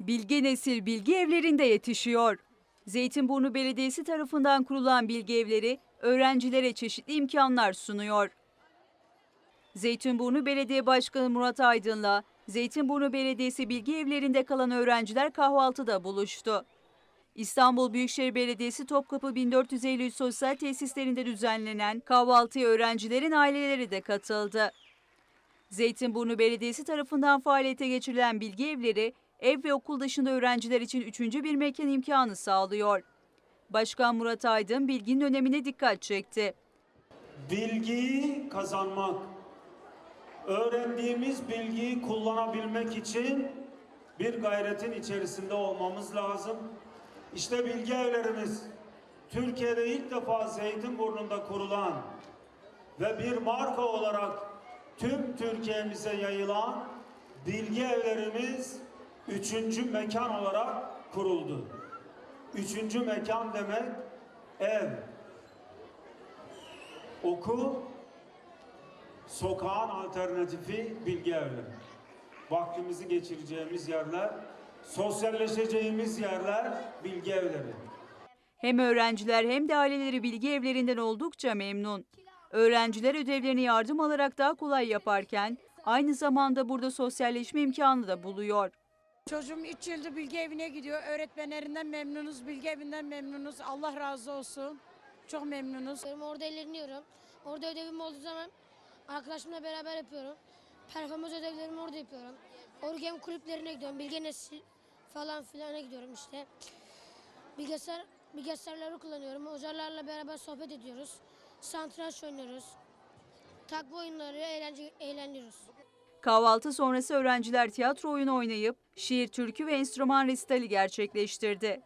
Bilge nesil bilgi evlerinde yetişiyor. Zeytinburnu Belediyesi tarafından kurulan bilgi evleri öğrencilere çeşitli imkanlar sunuyor. Zeytinburnu Belediye Başkanı Murat Aydın'la Zeytinburnu Belediyesi bilgi evlerinde kalan öğrenciler kahvaltıda buluştu. İstanbul Büyükşehir Belediyesi Topkapı 1453 Sosyal Tesislerinde düzenlenen kahvaltıya öğrencilerin aileleri de katıldı. Zeytinburnu Belediyesi tarafından faaliyete geçirilen bilgi evleri, ev ve okul dışında öğrenciler için üçüncü bir mekan imkanı sağlıyor. Başkan Murat Aydın bilginin önemine dikkat çekti. Bilgiyi kazanmak, öğrendiğimiz bilgiyi kullanabilmek için bir gayretin içerisinde olmamız lazım. İşte bilgi evlerimiz Türkiye'de ilk defa Zeytinburnu'nda kurulan ve bir marka olarak tüm Türkiye'mize yayılan bilgi evlerimiz üçüncü mekan olarak kuruldu. Üçüncü mekan demek ev, okul, sokağın alternatifi bilgi evleri. Vaktimizi geçireceğimiz yerler, sosyalleşeceğimiz yerler bilgi evleri. Hem öğrenciler hem de aileleri bilgi evlerinden oldukça memnun. Öğrenciler ödevlerini yardım alarak daha kolay yaparken aynı zamanda burada sosyalleşme imkanı da buluyor. Çocuğum 3 yıldır bilgi evine gidiyor. Öğretmenlerinden memnunuz, bilgi evinden memnunuz. Allah razı olsun. Çok memnunuz. Orada eğleniyorum. Orada ödevim olduğu zaman arkadaşımla beraber yapıyorum. Performans ödevlerimi orada yapıyorum. Origami kulüplerine gidiyorum. Bilge Nesil falan filana gidiyorum işte. Bilgisayar, bilgisayarları kullanıyorum. Hocalarla beraber sohbet ediyoruz. Satranç oynuyoruz. Takma oyunları eğlence, eğleniyoruz. Kahvaltı sonrası öğrenciler tiyatro oyunu oynayıp şiir, türkü ve enstrüman resitali gerçekleştirdi.